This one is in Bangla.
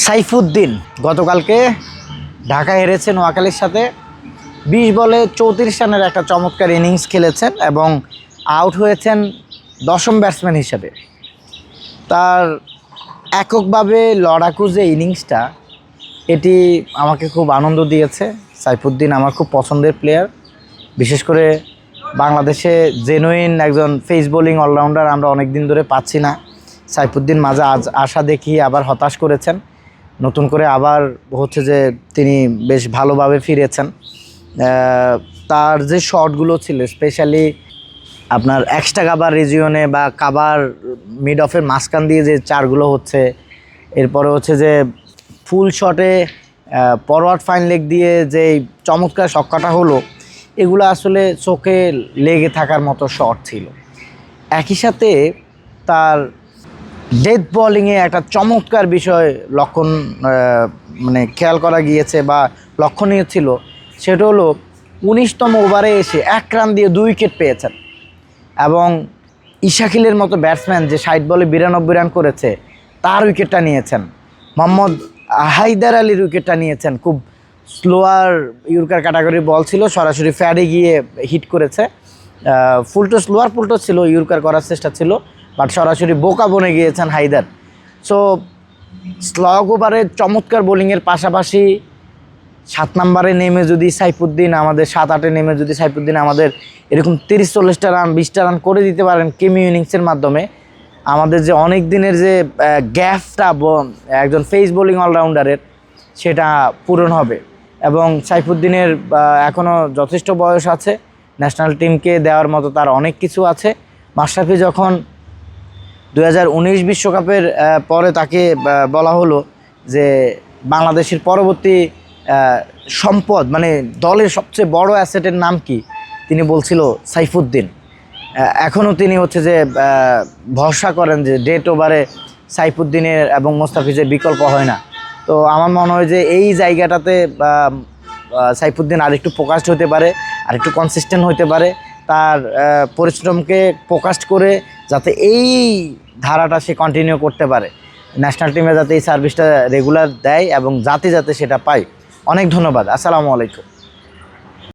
সাইফুদ্দিন, গতকালকে ঢাকা হেরেছে নোয়াখালীর সাথে। বিশ বলে চৌত্রিশ রানের একটা চমৎকার ইনিংস খেলেছেন এবং আউট হয়েছেন দশম ব্যাটসম্যান হিসেবে। তার এককভাবে লড়াকু যে ইনিংসটা, এটি আমাকে খুব আনন্দ দিয়েছে। সাইফুদ্দিন আমার খুব পছন্দের প্লেয়ার বিশেষ করে বাংলাদেশে জেনুইন একজন ফেস বোলিং অলরাউন্ডার আমরা অনেক দিন ধরে পাচ্ছি না। সাইফুদ্দিন মাঝে আজ আশা দেখি আবার হতাশ করেছেন। নতুন করে আবার হচ্ছে যে তিনি বেশ ভালোভাবে ফিরেছেন। তার যে শটগুলো ছিল স্পেশালি আপনার এক্সট্রা কাবার রিজিয়নে বা কাবার মিড অফের মাঝখান দিয়ে যে চারগুলো হচ্ছে, এরপরে হচ্ছে যে ফুল শটে ফরওয়ার্ড ফাইন লেগ দিয়ে যে চমৎকার ছক্কাটা হলো, এগুলো আসলে চোখে লেগে থাকার মতো শট ছিল। একই সাথে তার ডেথ বলিংয়ে একটা চমৎকার বিষয় লক্ষণ মানে খেয়াল করা গিয়েছে বা লক্ষণীয় ছিল। সেটা হলো, উনিশতম ওভারে এসে এক রান দিয়ে দুই উইকেট পেয়েছেন। এবং ইশাকিলের মতো ব্যাটসম্যান যে ষাট বলে বিরানব্বই রান করেছে, তার উইকেটটা নিয়েছেন। মোহাম্মদ হায়দার আলীর উইকেটটা নিয়েছেন। খুব স্লোয়ার ইউরকার ক্যাটাগরির বল ছিল, সরাসরি ফ্যাডে গিয়ে হিট করেছে। ফুলটো স্লোয়ার ফুলটো ছিল, ইউরকার করার চেষ্টা ছিল। বাট সরাসরি বোকা বনে গিয়েছেন হায়দার। সো স্লগ ওভারে চমৎকার বোলিংয়ের পাশাপাশি সাত নম্বরে নেমে যদি সাইফুদ্দিন, আমাদের সাত আটে নেমে যদি সাইফুদ্দিন আমাদের এরকম তিরিশ চল্লিশটা রান বিশটা রান করে দিতে পারেন কেমি ইনিংসের মাধ্যমে। আমাদের যে অনেক দিনের যে গ্যাপটা একজন ফেস বোলিং অলরাউন্ডারের সেটা পূরণ হবে। এবং সাইফুদ্দিনের এখনও যথেষ্ট বয়স আছে। ন্যাশনাল টিমকে দেওয়ার মতো তার অনেক কিছু আছে। মাশরাফি যখন দু বিশ্বকাপের পরে তাকে বলা হলো যে বাংলাদেশের পরবর্তী সম্পদ মানে দলের সবচেয়ে বড় অ্যাসেটের নাম কি? তিনি বলছিল সাইফুদ্দিন। এখনও তিনি হচ্ছে যে ভরসা করেন যে ডেট ওভারে সাইফুদ্দিনের এবং মোস্তাফিজের বিকল্প হয় না। তো আমার মনে হয় যে এই জায়গাটাতে সাইফুদ্দিন আরেকটু ফোকাসড হতে পারে আরেকটু কনসিস্টেন্ট হতে পারে। তার পরিশ্রমকে ফোকাসড করে যাতে এই ধারাটা সে কন্টিনিউ করতে পারে। ন্যাশনাল টিমে যাতে এই সার্ভিসটা রেগুলার দেয় এবং যাতে যাতে সেটা পায়। অনেক ধন্যবাদ। আসসালামু আলাইকুম।